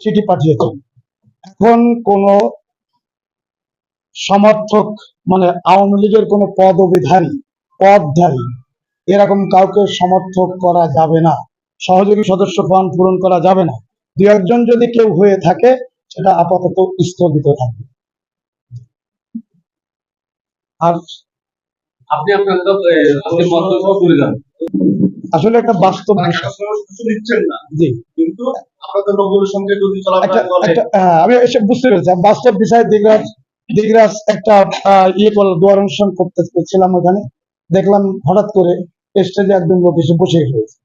চিঠি পাঠিয়েছেন এখন কোন সমর্থক মানে আওয়ামী লীগের কোন পদবিধারী, পদধারী, এরকম কাউকে সমর্থক করা যাবে না। সহযোগী সদস্য ফর্ম পূরণ করা যাবে না। দু একজন যদি কেউ হয়ে থাকে, সেটা আপাতত স্থগিত থাকবে। আর আপনি আপনার আসলে একটা বাস্তব বিষয়। কিছু নিচ্ছেন না। জি। কিন্তু সঙ্গে হ্যাঁ, আমি এসে বুঝতে পেরেছি। বাস্তব বিষয় দিগরাজ দিগরাজ একটা ইয়ে করল দোয়ার অনুষ্ঠান করতে ছিলাম ওখানে। দেখলাম হঠাৎ করে স্টেজে একজন লোক এসে বসে রয়েছে।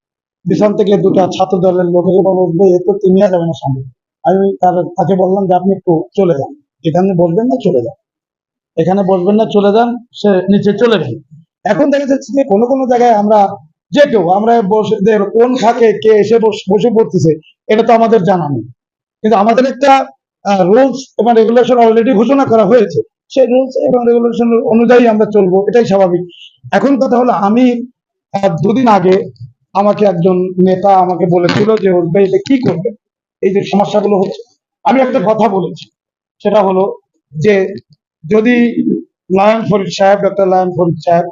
পিছন থেকে দুটো ছাত্র দলের লোক এসে বলল "ভাই, এ তো তিনি যাবে না সামনে আমি তার তাকে বললাম যে আপনি একটু চলে যান। এখানে বসবেন না চলে যান। এখানে বসবেন না চলে যান সে নিচে চলে যান এখন দেখা যাচ্ছে যে কোনো কোনো জায়গায় আমরা যে কেউ, আমরা বসে কোন খাকে কে এসে বস- বসে পড়তেছে, এটা তো আমাদের জানা নেই। কিন্তু আমাদের একটা রুলস এবং রেগুলেশন অলরেডি ঘোষণা করা হয়েছে। সেই রুলস এবং রেগুলেশন অনুযায়ী আমরা চলবো, এটাই স্বাভাবিক। এখন কথা হলো, আমি দুদিন আগে আমাকে একজন নেতা আমাকে বলেছিল যে, ওর ভাই, এটা কি করবে? এই যে সমস্যাগুলো হচ্ছে। আমি একটা কথা বলেছি, সেটা হলো যে, যদি লায়ন ফরিদ সাহেব, ডক্টর লায়ন ফরিদ সাহেব,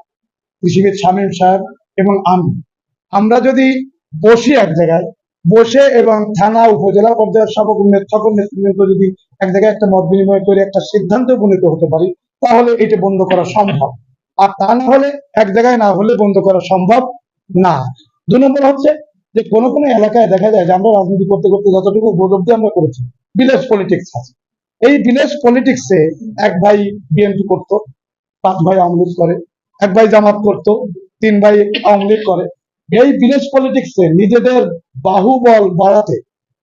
কৃষিবিদ শামীম সাহেব এবং আমি আমরা যদি বসি এক জায়গায়, বসে এবং থানা, উপজেলা পর্যায়ের নেত- সকল নেতৃবৃন্দ যদি এক জায়গায় একটা মত বিনিময় করে, একটা সিদ্ধান্তে উপনীত হতে পারি, তাহলে এটা বন্ধ করা সম্ভব। আর তা না হলে, এক জায়গায় না হলে বন্ধ করা সম্ভব না। দু নম্বর হচ্ছে যে কোনো কোনো এলাকায় দেখা যায় যে আমরা রাজনীতি করতে করতে যতটুকু উপলব্ধি আমরা করেছি ভিলেজ পলিটিক্স আছে। এই ভিলেজ পলিটিক্সে এক ভাই বিএনপি করতো, পাঁচ ভাই আওয়ামী করে, এক ভাই জামাত করতো তিন ভাই আওয়ামী লীগ করে। এই ভিলেজ পলিটিক্সে নিজেদের বাহুবল বাড়াতে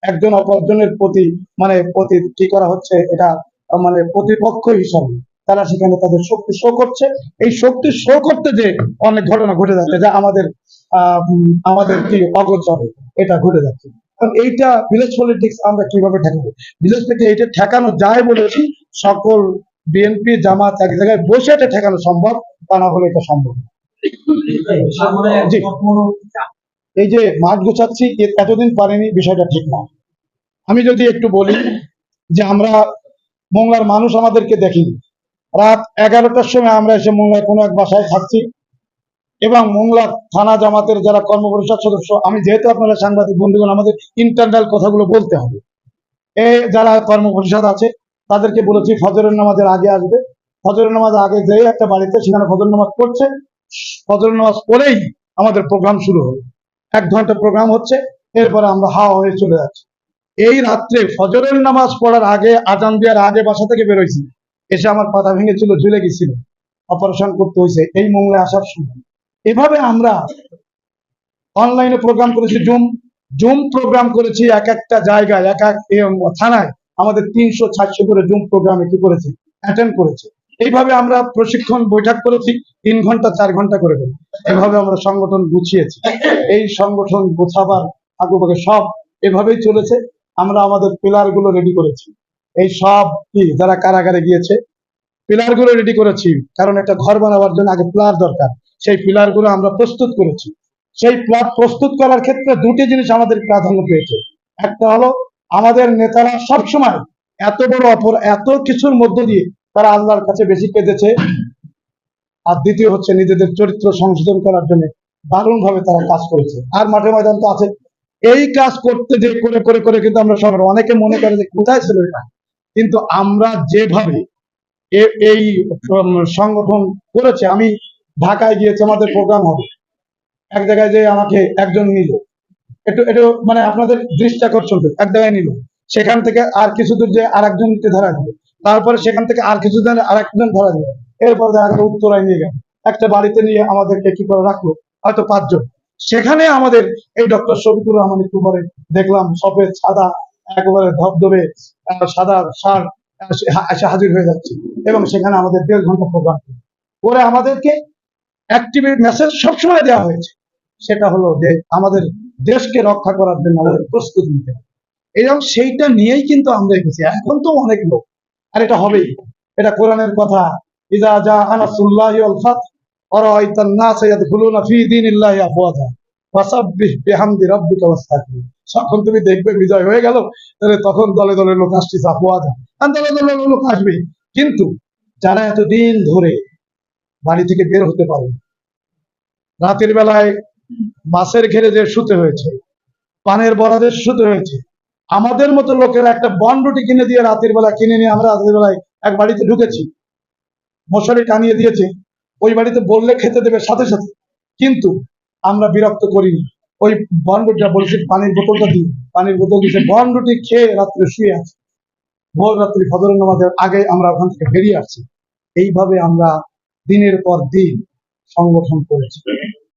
একজন অপরজনের প্রতি মানে প্রতি কি করা হচ্ছে এটা মানে প্রতিপক্ষ হিসাবে তারা সেখানে তাদের শক্তি শো করছে। এই শক্তি শো করতে যে অনেক ঘটনা ঘটে যাচ্ছে, যা আমাদের আমাদের কি অগোচরে এটা ঘটে যাচ্ছে। কারণ এইটা ভিলেজ পলিটিক্স আমরা কীভাবে ঠেকাবো? ভিলেজ থেকে এটা ঠেকানো যায় বলেছি সকল বিএনপি জামাত এক জায়গায় বসে এটা ঠেকানো সম্ভব, তা না হলে এটা সম্ভব না। এই যে মাঠ গোছাচ্ছি এতদিন পারিনি, বিষয়টা ঠিক না। আমি যদি একটু বলি যে আমরা মোংলার মানুষ আমাদেরকে দেখিনি। রাত এগারোটার সময় আমরা এসে মোংলায় কোনো এক বাসায় থাকছি এবং মোংলা থানা জামাতের যারা কর্মপরিষদ সদস্য, আমি যেহেতু আপনারা সাংবাদিক বন্ধুগণ, আমাদের ইন্টারনাল কথাগুলো বলতে হবে। এ যারা কর্মপরিষদ আছে, তাদেরকে বলেছি ফজরের নামাজের আগে আসবে। ফজরের নামাজ আগে যেয়ে একটা বাড়িতে সেখানে ফজর নামাজ পড়ছে ফজর নামাজ পড়েই আমাদের প্রোগ্রাম শুরু হলো। এক ঘণ্টা প্রোগ্রাম হচ্ছে, এরপরে আমরা হাওয়া হয়ে চলে যাচ্ছি। এই রাত্রে ফজরের নামাজ পড়ার আগে, আজান দেওয়ার আগে বাসা থেকে বেরোইছি। এসে আমার পাতা ভেঙেছিল, ঝুলে গেছিল। অপারেশন করতে হয়েছে এই মঙ্গলে আসার সময়। এভাবে আমরা অনলাইনে প্রোগ্রাম করেছি, জুম। জুম প্রোগ্রাম করেছি এক একটা জায়গায়, এক এক থানায়। আমাদের তিনশো চারশো করে জুম প্রোগ্রামে কি করেছে? অ্যাটেন্ড করেছে। এইভাবে আমরা প্রশিক্ষণ বৈঠক করেছি, তিন ঘণ্টা, চার ঘণ্টা করে করে। এভাবে আমরা সংগঠন গুছিয়েছি। এই সংগঠন গোছাবার আগুপাকে সব এভাবেই চলেছে। আমরা আমাদের পিলারগুলো রেডি করেছি। এই সব কি, যারা কারাগারে গিয়েছে পিলারগুলো রেডি করেছি। কারণ একটা ঘর বানাবার জন্য আগে পিলার দরকার। সেই পিলারগুলো আমরা প্রস্তুত করেছি। সেই প্লট প্রস্তুত করার ক্ষেত্রে দুটি জিনিস আমাদের প্রাধান্য পেয়েছে। একটা হলো, আমাদের নেতারা সবসময় এত বড় অপর, এত কিছুর মধ্য দিয়ে তারা আল্লাহর কাছে বেশি কেঁদেছে। আর দ্বিতীয় হচ্ছে নিজেদের চরিত্র সংশোধন করার জন্য দারুণ ভাবে তারা কাজ করেছে। আর মাঠে ময়দান তো আছে। এই কাজ করতে যে করে করে করে কিন্তু আমরা সব অনেকে মনে করে যে কোথায় ছিল এটা? কিন্তু আমরা যেভাবে এই সংগঠন করেছে আমি ঢাকায় গিয়েছি আমাদের প্রোগ্রাম হবে। এক জায়গায় যে আমাকে একজন নিল। একটু একটু মানে আপনাদের দৃষ্টি আকর্ষণ করে, এক জায়গায় নিল। সেখান থেকে আর কিছু দূর যে আর একজনকে ধরা দিল। তারপরে সেখান থেকে আর কিছু দূর আর একজন ধরা দিল এরপর দেখা গেল উত্তরায় নিয়ে গেল। একটা বাড়িতে নিয়ে আমাদেরকে কি করে রাখল? হয়তো পাঁচজন। সেখানে আমাদের এই ডক্টর শফিকুর রহমান একটু পরে দেখলাম সফেদ সাদা, একেবারে ধবধবে সাদা শার্ট এসে হাজির হয়ে যাচ্ছে। এবং সেখানে আমাদের দেড় ঘণ্টা প্রোগ্রাম করে আমাদেরকে অ্যাক্টিভেট মেসেজ সবসময় দেওয়া হয়েছে। সেটা হলো যে আমাদের দেশকে রক্ষা করার জন্য আমাদের প্রস্তুতি নিতে হবে। এবং সেইটা নিয়েই কিন্তু আমরা এসেছি এখন তো অনেক লোক আর এটা হবেই। এটা কোরআনের কথা। ইজা আনাসুল্লাহি ফাত আরাআইতান নাস ইয়াদখুলুনা ফি দীনিল্লাহি আফওয়াজা, ফাসাব্বিহ বিহামদি রাব্বিকা যখন তুমি দেখবে বিজয় হয়ে গেল, তাহলে তখন দলে দলে লোক আসছে চাপোয়া যায় আর দলে দলে লোক আসবে কিন্তু যারা এতদিন ধরে বাড়ি থেকে বের হতে পারে, রাতের বেলায় বাসের ঘেরে যে শুতে হয়েছে, পানের বরাদের শুতে হয়েছে আমাদের মতো লোকেরা একটা বন রুটি কিনে দিয়ে রাতের বেলা কিনে নিয়ে আমরা রাতের বেলায় এক বাড়িতে ঢুকেছি। মশারি টানিয়ে দিয়েছে, ওই বাড়িতে বললে খেতে দেবে সাথে সাথে। কিন্তু আমরা বিরক্ত করিনি। ওই বন রুটিটা বলেছি, পানির বোতলটা দিই পানির বোতল বন রুটি খেয়ে রাত্রে শুয়ে আছে। ভোর রাত্রি ফজর নামাজের আগে আমরা ওখান থেকে বেরিয়ে আসছি। এইভাবে আমরা দিনের পর দিন সংগঠন করেছি।